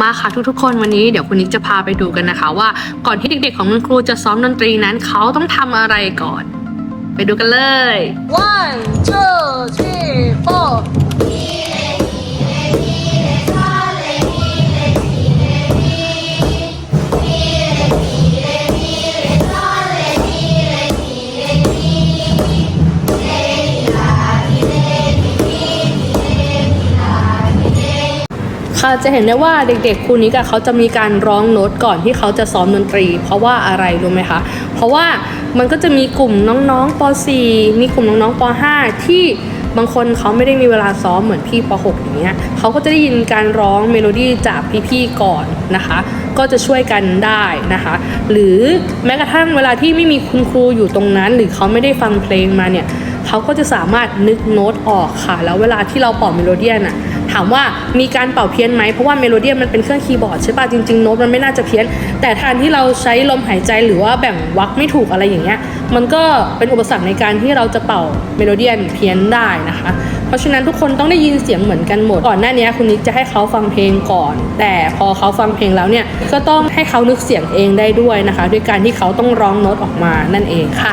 มาค่ะทุกๆคนวันนี้เดี๋ยวคุณนิกจะพาไปดูกันนะคะ ว่าก่อนที่เด็กๆ ของคุณครูจะซ้อมดนตรีนั้นเขาต้องทำอะไรก่อน ไปดูกันเลย One, two, ค่ะจะเห็นได้ว่าเด็กๆครูนิกอะเขาจะมีการร้องโน้ตก่อนที่เขาจะซ้อมดนตรี เพราะว่าอะไรรู้ไหมคะ เพราะว่ามันก็จะมีกลุ่มน้องๆป .4 มีกลุ่มน้องๆป .5 ที่บางคนเขาไม่ได้มีเวลาซ้อมเหมือนพี่ป .6 อย่างเงี้ยเขาก็จะได้ยินการร้องเมโลดี้จากพี่ๆก่อนนะคะ ก็จะช่วยกันได้นะคะ หรือแม้กระทั่งเวลาที่ไม่มีคุณครูอยู่ตรงนั้น หรือเขาไม่ได้ฟังเพลงมาเนี่ยเขาก็จะสามารถนึกโน้ตออกค่ะ แล้วเวลาที่เราเป่าเมโลเดียนอะ ถามว่ามีการเป่าเพี้ยนไหมเพราะว่าเมโลเดียนมันเป็นเครื่องคีย์บอร์ดใช่ป่ะจริงๆโน้ตมันไม่น่าจะเพี้ยน แต่ทานที่เราใช้ลมหายใจหรือว่าแบ่งวรรคไม่ถูกอะไรอย่างเงี้ยมันก็เป็นอุปสรรคในการที่เราจะเป่าเมโลเดียนเพี้ยนได้นะคะเพราะฉะนั้นทุกคนต้องได้ยินเสียงเหมือนกันหมด ก่อนหน้านี้คุณนิกจะให้เขาฟังเพลงก่อน แต่พอเขาฟังเพลงแล้วเนี่ยก็ต้องให้เขานึกเสียงเองได้ด้วยนะคะ ด้วยการที่เขาต้องร้องโน้ตออกมานั่นเองค่ะ